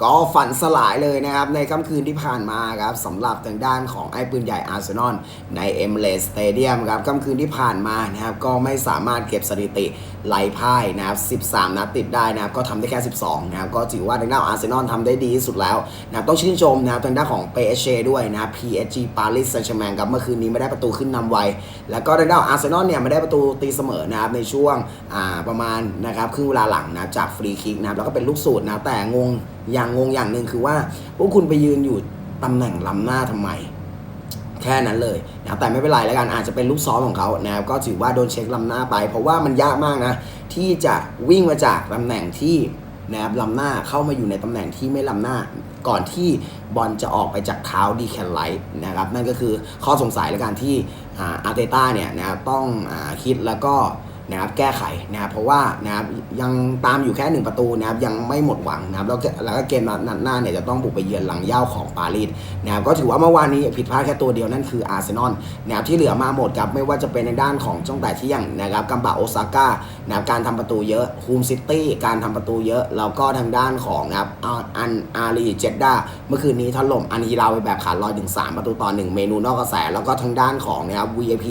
ก็ฝันสลายเลยนะครับ ในค่ำคืนที่ผ่านมาครับสำหรับทางด้านของไอ้ปืนใหญ่อาร์เซนอลในเอมเลสสเตเดียมครับค่ำคืนที่ผ่านมานะครับก็ไม่สามารถเก็บสถิติ ไล่พ่ายนะครับ13 นัดติดได้นะครับ ก็ทำได้แค่ 12 นะครับ ก็ถือว่าทางด้านอาร์เซนอลทำได้ดีที่สุดแล้วนะครับ ต้องชื่นชมนะครับทางด้านของ PSG ด้วยนะครับ PSG Paris Saint-Germain ครับ เมื่อคืนนี้ไม่ได้ประตูขึ้นนำไว แล้วก็ทางด้านอาร์เซนอลเนี่ยไม่ได้ประตูตีเสมอนะครับ ในช่วงอ่าประมาณนะครับครึ่งเวลาหลังนะจากฟรีคิกนะครับ แล้วก็เป็นลูกสูตรนะแต่งงอย่างงงอย่างหนึ่งคือว่าพวกคุณไปยืนอยู่ตำแหน่งล้ำหน้าทำไม แค่นั้นเลยนะแต่ไม่เป็นไรแล้วกันอาจจะเป็นลูกซ้อมของเขานะครับก็ถือว่าโดนเช็คลำหน้าไป เพราะว่ามันยากมากนะที่จะวิ่งมาจากตำแหน่งที่นะครับลำหน้าเข้ามาอยู่ในตำแหน่งที่ไม่ลำหน้าก่อนที่บอลจะออกไปจากเท้าดีแคนไลท์นะครับนั่นก็คือข้อสงสัยและการที่อาร์เตต้าเนี่ยนะครับต้องอคิดแล้วก็ นะครับแก้ไขนะครับเพราะว่านะครับยังตามอยู่แค่หนึ่งประตูนะครับยังไม่หมดหวังนะครับแล้วแล้วก็เกมนัดหน้าเนี่ยจะต้องบุกไปเยือนหลังเย่าของปารีสนะครับก็ถือว่าเมื่อวานนี้ผิดพลาดแค่ตัวเดียวนั่นคืออาร์เซนอลนะครับที่เหลือมาหมดครับไม่ว่าจะเป็นในด้านของจ้องแต่ที่ยงนะครับกัมบะโอซาก้านะครับการทำประตูเยอะฮูมซิตี้การทำประตูเยอะแล้วก็ทางด้านของนะครับอาอันอารีเจดดาเมื่อคืนนี้ถล่มอันฮีราไปแบบขาดลอยถึง3ประตูต่อ1เมนูนอกกระแสแล้วก็ทางด้านของนะครับ VIP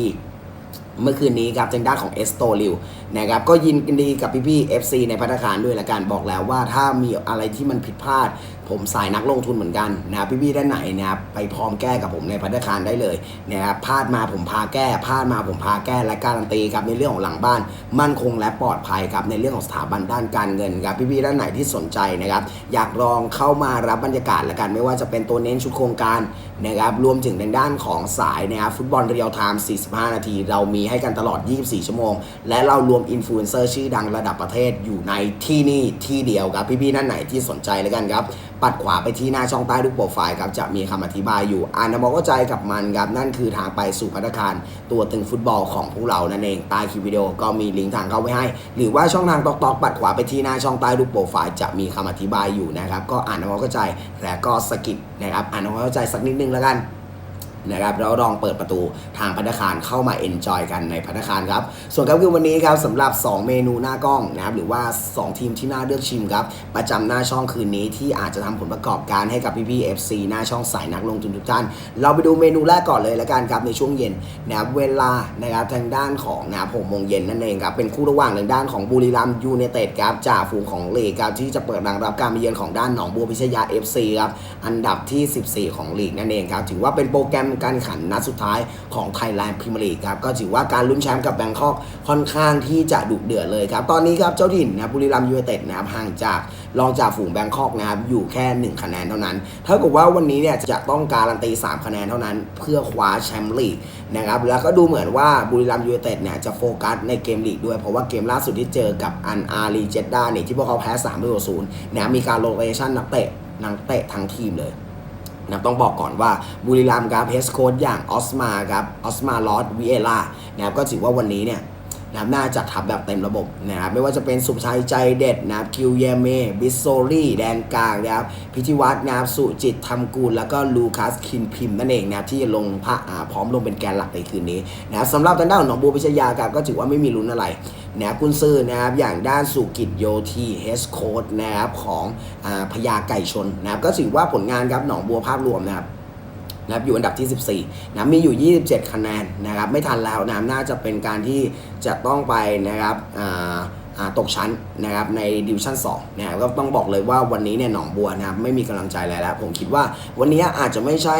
เมื่อคืนนี้ครับทางด้านของเอสโตลิวนะครับก็ยินดีกับพี่ๆ FC ในพัฒคารด้วยละกันบอกแล้วว่าถ้ามีอะไรที่มันผิดพลาด ผมสายนักลงทุนเหมือนกันนะพี่ๆด้านไหนนะครับไปพร้อมแก้กับผมในพัฒคารได้เลยนะครับพลาดมาผมพาแก้พลาดมาผมพาแก้และการันตีครับในเรื่องของหลังบ้าน มั่นคงและปลอดภัยครับในเรื่องของสถาบันด้านการเงินครับพี่ๆด้านไหนที่สนใจนะครับอยากลองเข้ามารับบรรยากาศละกันไม่ว่าจะเป็นตัวเน้นชุดโครงการนะครับรวมถึงทางด้านของสายนะครับฟุตบอลเรียลไทม์45 นาทีเรามีให้กันตลอด 24 ชั่วโมง และเรารวมอินฟลูเอนเซอร์ชื่อดังระดับประเทศอยู่ในที่นี่ที่เดียวครับ พี่ๆด้านไหนที่สนใจแล้วกันครับ ปัดขวาไปที่หน้าช่องใต้รูปโปรไฟล์ครับ จะมีคำอธิบายอยู่ อ่านนำมองเข้าใจกับมันครับ นั่นคือทางไปสู่พัฒนาคารตัวตึงฟุตบอลของพวกเรานั่นเองใต้คลิปวิดีโอก็มีลิงก์ทางเข้าไว้ให้ หรือว่าช่องทางตอกตอกปัดขวาไปที่หน้าช่องใต้รูปโปรไฟล์จะมีคำอธิบายอยู่นะครับก็อ่านนำมองเข้าใจและก็สกิปนะครับอ่านนำมองเข้าใจสักนิดนึงแล้วกัน นะครับแล้วลองเปิดประตูทางพัฒนาคารเข้ามาเอนจอยกันในพัฒนาคารครับ ส่วนครับคือวันนี้ครับสำหรับ 2 เมนูหน้ากล้องนะครับหรือว่า 2 ทีมที่น่าเลือกชิมครับ ประจำหน้าช่องคืนนี้ที่อาจจะทำผลประกอบการให้กับพี่ๆ FC หน้าช่องสายนักลงทุนทุกท่าน เราไปดูเมนูแรกก่อนเลยละกันครับในช่วงเย็นนะครับเวลานะครับทางด้านของนะครับหกโมงเย็นนั่นเองครับเป็นคู่ระหว่างทางด้านของบุรีรัมย์ยูไนเต็ดครับจ่าฝูงของลีกครับที่จะเปิดรังรับการมาเยือนของด้านหนองบัวพิชยา FC ครับอันดับที่ 14 ของลีกนั่นเองครับถือว่าเป็นโปรแกรมการขันนัดสุดท้ายของไทยแลนด์พรีเมียร์ลีกครับก็ถือว่าการลุ้นแชมป์กับแบงคอกค่อนข้างที่จะดุเดือดเลยครับตอนนี้ครับเจ้าถิ่นนะบุรีรัมย์ยูไนเต็ดนะครับห่างจากรองจ่าฝูงแบงคอกนะครับอยู่แค่ 1 คะแนนเท่านั้นเท่ากับว่าวันนี้เนี่ยจะต้องการันตี 3 คะแนนเท่านั้น เพื่อคว้าแชมป์ลีกนะครับแล้วก็ดูเหมือนว่าบุรีรัมย์ยูไนเต็ดเนี่ยจะโฟกัสในเกมลีกด้วย เพราะว่าเกมล่าสุดที่เจอกับอันอารีเจดดาเนี่ยที่พวกเขาแพ้3ต่อ0นะครับมีการโรเตชันนักเตะนักเตะทั้งทีมเลย นะต้องบอกก่อนว่าบุรีรัมย์ครับเฮสโค้ดอย่างออสมาครับออสมาลอสวิเอล่านะครับก็ถือว่าวันนี้เนี่ยนะครับน่าจะทับแบบเต็มระบบนะครับไม่ว่าจะเป็นสุภชัยใจเด็ดนะครับคิวเยเมบิสโซลี่แดนกลางนะครับพิธิวัฒน์นะครับสุจิตทำกูล แล้วก็ลูคัสคินพิมพ์นั่นเองนะครับที่จะลงพระพร้อมลงเป็นแกนหลักในคืนนี้นะครับสำหรับทางด้านของหนองบัวพิชยาครับก็ถือว่าไม่มีลุ้นอะไร นะครับกุนซือนะครับอย่างด้านสุกิจโยทีเฮสโคดนะครับของอพญาไก่ชนนะครับก็ถือว่าผลงานครับหนองบัวภาพรวมนะครับนะครับอยู่อันดับที่ 14นะมีอยู่ 27 คะแนนนะครับไม่ทันแล้วนะน่าจะเป็นการที่จะต้องไปนะครับตกชั้นนะครับในดิวชั่น2นะครับก็ต้องบอกเลยว่าวันนี้เนี่ยหนองบัวนะครับไม่มีกำลังใจอะไรแล้ว ผมคิดว่าวันนี้อาจจะไม่ใช่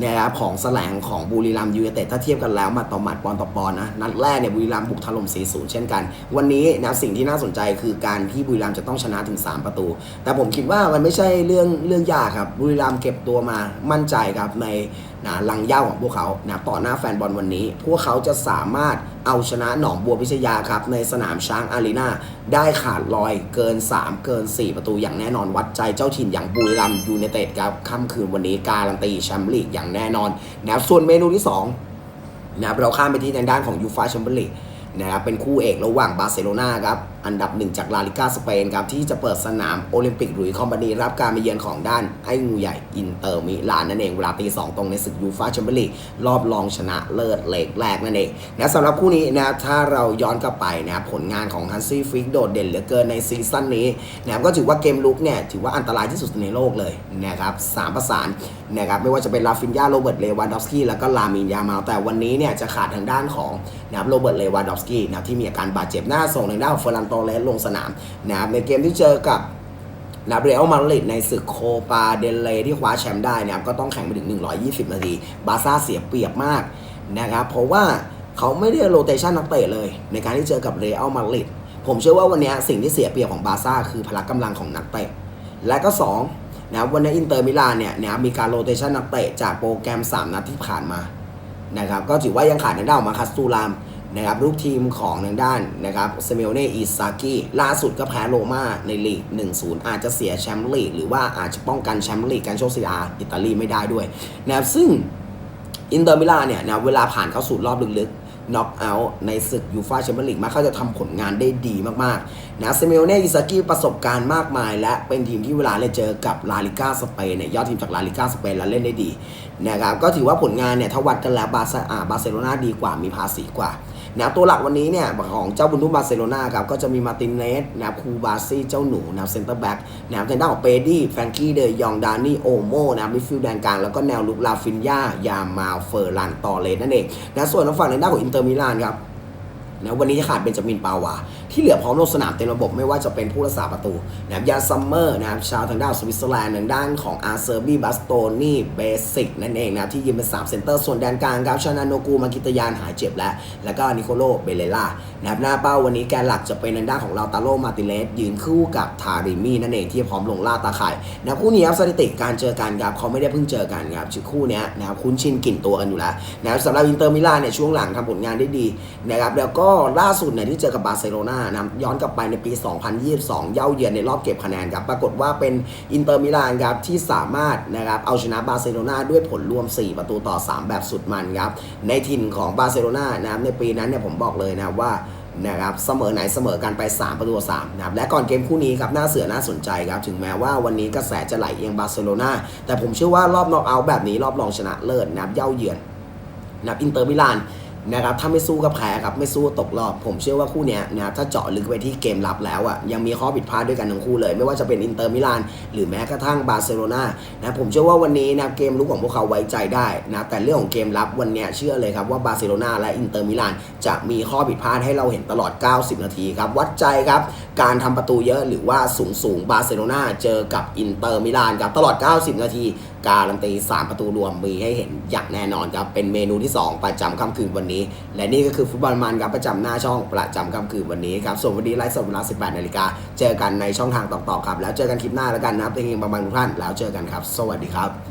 นะครับของแสลงของบุรีรัมยูเนเต็ดถ้าเทียบกันแล้วมาต่อหมัดปอนต่อปอนนะนัดแรกเนี่ยบุรีรัมบุกถล่ม4-0เช่นกัน วันนี้นะสิ่งที่น่าสนใจคือการที่บุรีรัมจะต้องชนะถึง 3 ประตู แต่ผมคิดว่ามันไม่ใช่เรื่องเรื่องยากครับบุรีรัมเก็บตัวมามั่นใจครับในนะลังย่าของพวกเขานะต่อหน้าแฟนบอลวันนี้ พวกเขาจะสามารถ เอาชนะหนองบัวพิชยาครับ ในสนามช้างอารีนาได้ขาดลอยเกิน 3 เกิน 4 ประตูอย่างแน่นอนวัดใจเจ้าถิ่นอย่างบุรีรัมยูเนเต็ดครับค่ำคืนวันนี้การันตีแชมป์ลีกอย่างแน่นอนนะครับส่วนเมนูที่ 2 นะครับเราข้ามไปที่ทางด้านของยูฟาแชมเปี้ยนลีกนะครับเป็นคู่เอกระหว่างบาร์เซโลนาครับ อันดับหนึ่งจากลาลิก้าสเปนครับที่จะเปิดสนามโอลิมปิกหลุยคอมบานีรับการมาเยือนของด้านไอ้งูใหญ่อินเตอร์มิลานนั่นเองเวลาตีสองตรงในศึกยูฟ่าแชมเปี้ยนลีกรอบรองชนะเลิศเลกแรกนั่นเองนะสำหรับคู่นี้นะถ้าเราย้อนกลับไปนะผลงานของฮันซี่ฟิกโดดเด่นเหลือเกินในซีซั่นนี้นะครับก็ถือว่าเกมลุกเนี่ยถือว่าอันตรายที่สุดในโลกเลยนะครับสามประสานนะครับไม่ว่าจะเป็นลาฟินยาโรเบิร์ตเลวานดอฟสกี้แล้วก็ลามินยามาลแต่วันนี้เนี่ยจะขาดทางด้านของนะครับโรเบิร์ตเลวานดอฟสกี้นะที่มีอาการบาดเจ็บหน้าส่งทางด้านเฟอร์นันโตเลสลงสนามนะครับในเกมที่เจอกับนาเบรียลมาดริดในศึกโคปาเดเลที่คว้าแชมป์ได้นะครับก็ต้องแข่งไปถึง 120 นาที บาซ่าเสียเปรียบมากนะครับเพราะว่าเขาไม่ได้โรเตชันนักเตะเลย ในการที่เจอกับเรอัลมาดริดผมเชื่อว่าวันนี้สิ่งที่เสียเปรียบของบาซ่าคือพละกำลังของนักเตะ และก็ 2นะครับวันนี้อินเตอร์มิลานเนี่ยนะครับมีการโรเตชันนักเตะจากโปรแกรม 3 นัดที่ผ่านมานะครับก็ถือว่ายังขาดทางด้านมาคัสตูราม นะครับลูกทีมของทางด้านนะครับเซเมโอเน่อิซากิล่าสุดก็แพ้โรม่าในลีก 1-0 อาจจะเสียแชมป์ลีก หรือว่าอาจจะป้องกันแชมป์ลีกการโชคซีอาอิตาลีไม่ได้ด้วยนะครับซึ่งอินเตอร์มิลานเนี่ยนะเวลาผ่านเข้าสู่รอบลึกๆน็อกเอาท์ในศึกยูฟ่าแชมเปี้ยนลีกมาเขาจะทำผลงานได้ดีมากๆนะเซเมโอเน่อิซากิประสบการณ์มากมาย และเป็นทีมที่เวลาเล่นเจอกับลาลิก้าสเปนเนี่ยยอดทีมจากลาลิก้าสเปนแล้วเล่นได้ดีนะครับก็ถือว่าผลงานเนี่ยถ้าวัดกันแล้วบาร์ซาอ่าบาร์เซโลนาดีกว่ามีภาษีกว่า นะครับตัวหลักวันนี้เนี่ยของเจ้าบุญทุ่มบาร์เซโลนาครับก็จะมีมาตินเนสนะครับคูบาซี่เจ้าหนูนะครับเซนเตอร์แบ็กนะครับทางด้านของเปดี้แฟรงกี้เดยองดานี่โอโมนะครับมิดฟิลด์แดนกลางแล้วก็แนวลุกลาฟินยายามาเฟอร์ลันตอเลสนั่นเองนะส่วนทางฝั่งในด้านของอินเตอร์มิลานครับ นะวันนี้จะขาดเบนจามินปาวา ที่เหลือพร้อมลงสนามเต็มระบบไม่ว่าจะเป็นผู้รักษาประตูนะครับยาซัมเมอร์นะครับชาวทางด้านสวิตเซอร์แลนด์ทางด้านของอาร์เซอร์บีบัสโตนี่เบสิกนั่นเองนะที่ยืนเป็น3เซนเตอร์ส่วนแดนกลางครับชานาโนกูมากิตยานหายเจ็บแล้ว แล้วก็นิโคโลเบเลล่านะครับหน้าเป้าวันนี้แกนหลักจะเป็นทางด้านของเราตาโลมาติเลสยืนคู่กับทาริมีนั่นเองที่พร้อมลงล่าตาข่ายนะคู่นี้ครับสถิติการเจอกันครับเขาไม่ได้เพิ่งเจอกันครับชื่อคู่นี้นะครับคุ้นชินกลิ่นตัวกันอยู่แล้วนะครับสำหรับอินเตอร์มิลานเนี่ยช่วงหลังทำผลงานได้ดีนะครับแล้วก็ล่าสุดเนี่ยที่เจอกับบาร์เซโลนานะครับย้อนกลับไปในปี 2022 เย้าเยือนในรอบเก็บคะแนนครับปรากฏว่าเป็นอินเตอร์มิลานครับที่สามารถนะครับเอาชนะบาร์เซโลนาด้วยผลรวม 4 ประตูต่อ 3 แบบสุดมันครับในถิ่นของบาร์เซโลนานะครับในปีนั้นเนี่ยผมบอกเลยนะครับว่านะครับเสมอไหนเสมอกันไป 3 ประตู3นะครับและก่อนเกมคู่นี้ครับน่าเสือน่าสนใจครับถึงแม้ว่าวันนี้กระแสจะไหลเอียงบาร์เซโลนาแต่ผมเชื่อว่ารอบน็อกเอาท์แบบนี้รอบรองชนะเลิศนะครับเย้าเยือนนะครับอินเตอร์มิลาน นะครับถ้าไม่สู้ก็แพ้ครับไม่สู้ตกรอบ ผมเชื่อว่าคู่เนี้ยนะครับถ้าเจาะลึกไปที่เกมรับแล้วอะยังมีข้อผิดพลาดด้วยกันทั้งคู่เลย ไม่ว่าจะเป็นอินเตอร์มิลานหรือแม้กระทั่งบาร์เซโลนานะผมเชื่อว่าวันนี้นะเกมลุกของพวกเขาไว้ใจได้นะแต่เรื่องของเกมรับวันเนี้ยเชื่อเลยครับว่าบาร์เซโลนาและอินเตอร์มิลานจะมีข้อผิดพลาดให้เราเห็นตลอด 90 นาทีครับวัดใจครับการทำประตูเยอะหรือว่าสูงสูงบาร์เซโลนาเจอกับอินเตอร์มิลานครับตลอด 90 นาที การันตี 3 ประตูรวมมีให้เห็นอย่างแน่นอนครับ เป็นเมนูที่ 2 ประจำค่ำคืนวันนี้ และนี่ก็คือฟุตบอลมันครับประจำหน้าช่องประจำค่ำคืนวันนี้ครับส่วนวันนี้ไลฟ์สดเวลา 18นาฬิกาเจอกันในช่องทางต่อๆครับ แล้วเจอกันคลิปหน้าแล้วกันนะครับเพลงประมาณทุกท่านแล้วเจอกันครับ สวัสดีครับ